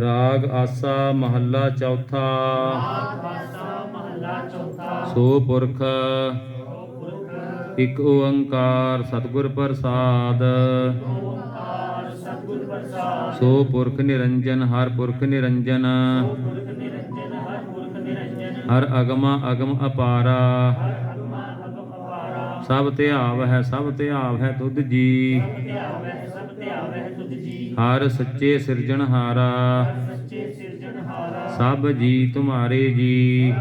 ਰਾਗ ਆਸਾ ਮਹੱਲਾ ਚੌਥਾ। ਆਸਾ ਮਹੱਲਾ ਚੌਥਾ ਸੋ ਪੁਰਖ ਪੁਰਖ ਇਕ ਓੰਕਾਰ ਸਤਿਗੁਰ ਪ੍ਰਸਾਦ। ਓੰਕਾਰ ਸੋ ਪੁਰਖ ਨਿਰੰਜਨ, ਹਰ ਪੁਰਖ ਨਿਰੰਜਨ। ਹਰ ਅਗਮਾ ਅਗਮ ਅਪਾਰਾ। ਸਭ ਧਿਆਵ ਹੈ, ਸਭ ਧਿਆਵ ਹੈ ਦੁੱਧ ਜੀ। ਹਰ ਸੱਚੇ ਸਿਰਜਣਹਾਰਾ ਸਭ ਜੀ ਤੁਮਾਰੇ ਜੀ।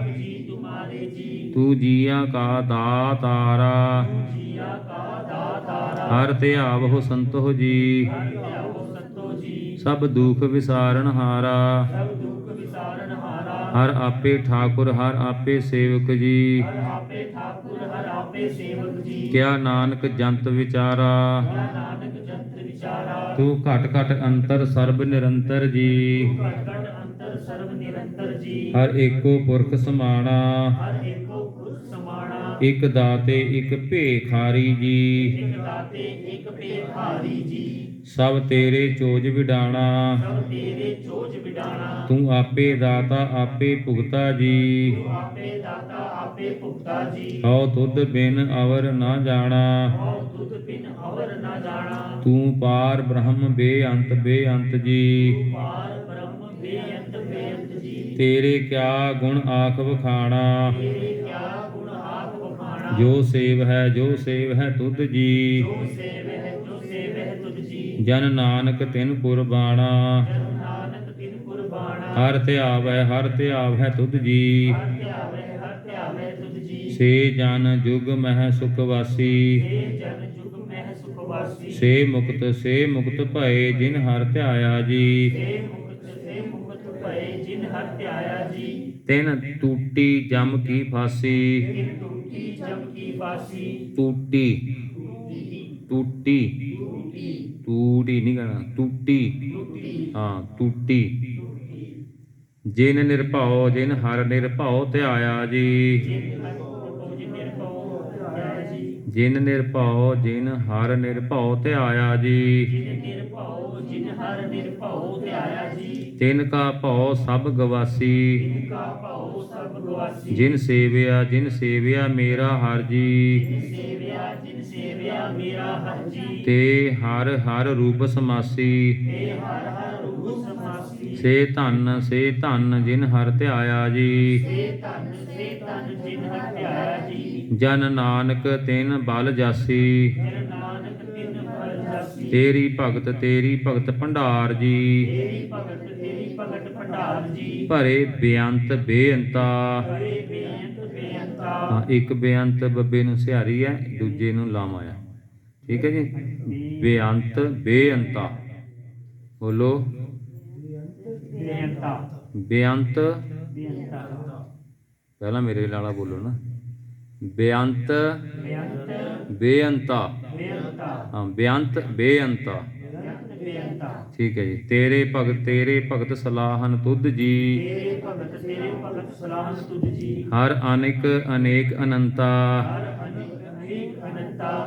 ਤੂੰ ਜੀਆਂ ਕਾ ਦਾਤਾਰਾ ਜੀਆ ਕਾ ਦਾਤਾਰਾ ਹਰ ਧਿਆਵ ਹੋ ਸੰਤੋ ਜੀ। ਸਭ ਦੁਖ ਵਿਸਾਰਣਹਾਰਾ ਸਭ ਦੁਖ ਵਿਸਾਰਣਹਾਰਾ ਹਰ ਆਪੇ ਠਾਕੁਰ ਹਰ ਆਪੇ ਸੇਵਕ ਜੀ। ਆਪੇ ਠਾਕੁਰ ਹਰ ਆਪੇ ਸੇਵਕ ਜੀ। ਕਿਆ ਨਾਨਕ ਜੰਤ ਵਿਚਾਰਾ। ਨਾਨਕ ਜੰਤ ਵਿਚਾਰਾ। ਤੂੰ ਘਟ ਘਟ ਅੰਤਰ ਸਰਬ ਨਿਰੰਤਰ ਜੀ। ਘਟ ਘਟ ਅੰਤਰ ਸਰਬ ਨਿਰੰਤਰ ਜੀ। ਹਰ ਏਕੋ ਪੁਰਖ ਸਮਾਣਾ। ਹਰ ਏਕੋ ਇਕ ਦਾਤੇ ਇਕ ਭੇਖਾਰੀ ਜੀ। ਇਕ ਦਾਤੇ ਇਕ ਭੇਖਾਰੀ ਜੀ। ਸਭ ਤੇਰੇ ਚੋਜ ਵਿਡਾਣਾ। ਸਭ ਤੇਰੇ ਚੋਜ ਵਿਡਾਣਾ। ਤੂੰ ਆਪੇ ਦਾਤਾ ਆਪੇ ਭੁਗਤਾ ਜੀ। ਤੂੰ ਆਪੇ ਦਾਤਾ ਆਪੇ ਭੁਗਤਾ ਜੀ। ਹਉ ਤੁਧ ਬਿਨ ਅਵਰ ਨਾ ਜਾਣਾ। ਹਉ ਤੁਧ ਬਿਨ ਅਵਰ ਨਾ ਜਾਣਾ। ਤੂੰ ਪਾਰ ਬ੍ਰਹਮ ਬੇਅੰਤ ਬੇਅੰਤ ਜੀ। ਪਾਰ ਬ੍ਰਹਮ ਬੇਅੰਤ ਬੇਅੰਤ ਜੀ। ਤੇਰੇ ਕਿਆ ਗੁਣ ਆਖ ਵਖਾਣਾ ਤੇਰੇ ਕਿਆ ਗੁਣ ਆਪ ਵਖਾਣਾ ਜੋ ਸੇਵ ਹੈ ਜੋ ਸੇਵ ਹੈ ਤੁਧ ਜੀ। ਜੋ ਸੇਵ ਹੈ ਜੋ ਸੇਵ ਹੈ ਤੁਧ ਜੀ। ਜਨ ਨਾਨਕ ਤਿਨ ਕੁਰਬਾਣਾ। ਜਨ ਨਾਨਕ ਤਿਨ ਕੁਰਬਾਨਾ ਹਰ ਧਿਆਵੈ ਹਰ ਧਿਆਵੈ ਤੁਧ ਜੀ। ਹਰ ਧਿਆਵੇ ਹਰ ਧਿਆਵੇ ਤੁਧ ਜੀ। ਸੇ ਜਨ ਜੁਗ ਮਹਿ ਸੁਖ ਵਾਸੀ। ਏ ਜਨ ਜੁਗ ਮਹਿ ਸੁਖ ਵਾਸੀ। ਸੇ ਮੁਕਤ ਸੇ ਮੁਕਤ ਭਏ ਜਿਨ ਹਰ ਧਿਆਇਆ ਜੀ। ਸੇ ਮੁਕਤ ਭਏ ਜਿਨ ਹਰ ਧਿਆਇਆ ਜੀ। ਤਿਨ ਟੂਟੀ ਜਮ ਕੀ ਫਾਸੀ। ਤਿਨ ਟੂਟੀ ਜਮ ਕੀ ਵਾਸੀ ਟੂਟੀ। ਟੂਟੀ। ਟੂਟੀ। ਨਹੀਂ ਕਹਣਾ ਟੂਟੀ। ਹਾਂ ਟੂਟੀ। ਜਿਨ ਨਿਰਭਉ ਜਿਨ ਹਰ ਨਿਰਭਉ ਧਿਆਇਆ ਜੀ। ਜਿਨ ਹਰ ਜਿਨ ਨਿਰਭਉ ਧਿਆਇਆ ਜੀ ਜਿਨ ਨਿਰਭਉ ਜਿਨ ਹਰ ਨਿਰਭਉ ਧਿਆਇਆ ਜੀ। ਜਿਨ ਨਿਰਭਉ ਜਿਨ ਹਰ ਨਿਰਭਉ ਜੀ। ਤਿਨ ਕਾ ਭਉ ਸਭ ਗਵਾਸੀ। ਤਿਨ ਕਾ ਭਉ ਸਭ ਗਵਾਸੀ। ਜਿਨ ਸੇਵਿਆ ਜਿਨ ਸੇਵਿਆ ਮੇਰਾ ਹਰ ਜੀ। ਜਿਨ ਸੇਵਿਆ ਜਿਨ ਸੇਵਿਆ ਮੇਰਾ ਹਰ ਜੀ। ਤੇ ਹਰ ਹਰ ਰੂਪ ਸਮਾਸੀ। ਤੇ ਹਰ ਹਰ ਰੂਪ ਸਮਾਸੀ। ਸੇ ਧਨ ਸੇ ਧਨ ਜਿਨ ਹਰ ਧਿਆਇਆ ਜੀ। ਸੇ ਧਨ ਸੇ ਧਨ ਜਿਨ ਹਰ ਧਿਆਇਆ ਜੀ। ਜਨ ਨਾਨਕ ਤਿਨ ਬਲ ਜਾਸੀ। ਤੇਰੀ ਭਗਤ ਤੇਰੀ ਭਗਤ ਭੰਡਾਰ ਜੀ। ਤੇਰੀ ਭਗਤ ਤੇਰੀ ਭਗਤ ਭੰਡਾਰ ਜੀ ਭਰੇ ਬੇਅੰਤ ਬੇਅੰਤਾ। ਹਰੇ ਬੇਅੰਤ ਬੇਅੰਤਾ ਹਾਂ, ਇੱਕ ਬੇਅੰਤ ਬੱਬੇ ਨੂੰ ਸਿਹਾਰੀ ਹੈ, ਦੂਜੇ ਨੂੰ ਲਾਮ ਆਇਆ ਠੀਕ ਹੈ ਜੀ? ਬੇਅੰਤ ਬੇਅੰਤਾ। ਬੋਲੋ। ਬੇਅੰਤਾ ਬੇਅੰਤ। ਬੇਅੰਤਾ। ਪਹਿਲਾਂ ਮੇਰੇ ਲਾਲਾ ਬੋਲੋ ਨਾ। ਬੇਅੰਤ, ਬੇਅੰਤਾ। ਹਾਂ, ਬੇਅੰਤ, ਬੇਅੰਤਾ। ਠੀਕ ਹੈ ਜੀ। ਤੇਰੇ ਭਗਤ ਤੇਰੇ ਭਗਤ ਸਲਾਹਨ ਤੁਧ ਜੀ। ਤੇਰੇ ਭਗਤ ਤੇਰੇ ਭਗਤ ਸਲਾਹਨ ਤੁਝ ਜੀ ਹਰ ਅਨੇਕ ਅਨੇਕ ਅਨੰਤਾ।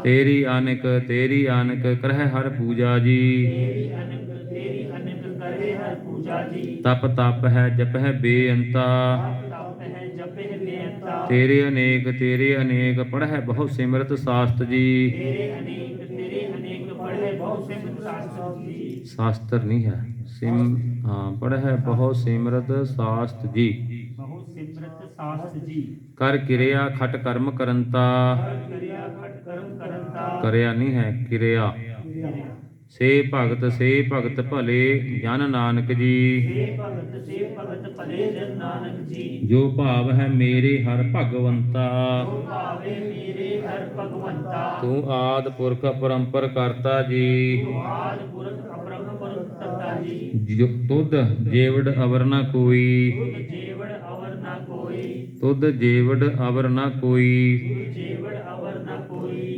ਤੇਰੀ ਅਨੇਕ ਤੇਰੀ ਅਨੇਕ ਕਰਹਿ ਹਰ ਪੂਜਾ ਜੀ। ਤੇਰੀ ਅਨੰਤ ਤੇਰੀ ਅਨੰਤ ਕਰੇ ਹਰ ਪੂਜਾ ਜੀ ਤਪ ਤਪ ਹੈ ਜਪ ਹੈ ਬੇਅੰਤਾ। ਤੇਰੇ ਅਨੇਕ ਤੇਰੇ ਅਨੇਕ ਪੜ੍ਹੈ ਬਹੁ ਸਿਮਰਤ ਸਾਸਤ ਜੀ। ਤੇਰੇ ਅਨੇਕ ਤੇਰੇ ਅਨੇਕ ਪੜ੍ਹੇ ਬਹੁ ਸਿਮਤ ਸਾਸਤ ਜੀ। ਸ਼ਾਸਤਰ ਨਹੀਂ ਹੈ ਸਿਮ ਹਾਂ ਪੜ੍ਹੈ ਬਹੁ ਸਿਮਰਤ ਸਾਸਤ ਜੀ। ਬਹੁ ਸਿਮਰਤ ਸਾਸਤ ਜੀ। ਕਰ ਕਿਰਿਆ ਖਟ ਕਰਮ ਕਰੰਤਾ। ਹਰ ਕਰਿਆ ਖਟ ਕਰਮ ਕਰੰਤਾ। ਕਰਿਆ ਨਹੀਂ ਹੈ ਕਿਰਿਆ। ਸੇ ਭਗਤ ਸੇ ਭਗਤ ਭਲੇ ਜਨ ਨਾਨਕ ਜੀ। ਸੇ ਭਗਤ ਸੇ ਭਗਤ ਭਲੇ ਜਨ ਨਾਨਕ ਜੀ। ਜੋ ਭਾਵ ਹੈ ਮੇਰੇ ਹਰ ਭਗਵੰਤਾ। ਜੋ ਭਾਵੇ ਮੇਰੇ ਹਰ ਭਗਵੰਤਾ। ਤੂੰ ਆਦ ਪੁਰਖ ਪਰੰਪਰ ਕਰਤਾ ਜੀ। ਤੂੰ ਆਦ ਪੁਰਖ ਅਪਰੰਪਰ ਕਰਤਾ ਜੀ। ਜੋ ਤੁਧ ਜੇਵੜ ਅਵਰ ਨਾ ਕੋਈ। ਤੁਧ ਤੁਧ ਜੇਵੜ ਅਵਰ ਨਾ ਕੋਈ।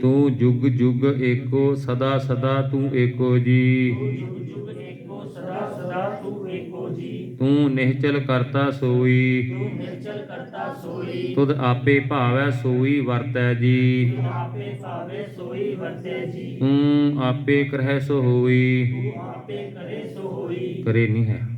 ਤੂੰ ਜੁਗ ਜੁਗ ਏਕੋ ਸਦਾ ਸਦਾ ਤੂੰ ਏਕੋ ਜੀ। ਤੂੰ ਨਿਹਚਲ ਕਰਤਾ ਸੋਈ। ਤੂੰ ਤੁਧ ਆਪੇ ਭਾਵੈ ਸੋਈ ਵਰਤੈ ਜੀ। ਤੂੰ ਆਪੇ ਭਾਵੇ ਕਰਹਿ ਸੋ ਹੋਈ। ਕਰੇ ਨਹੀਂ ਹੈ।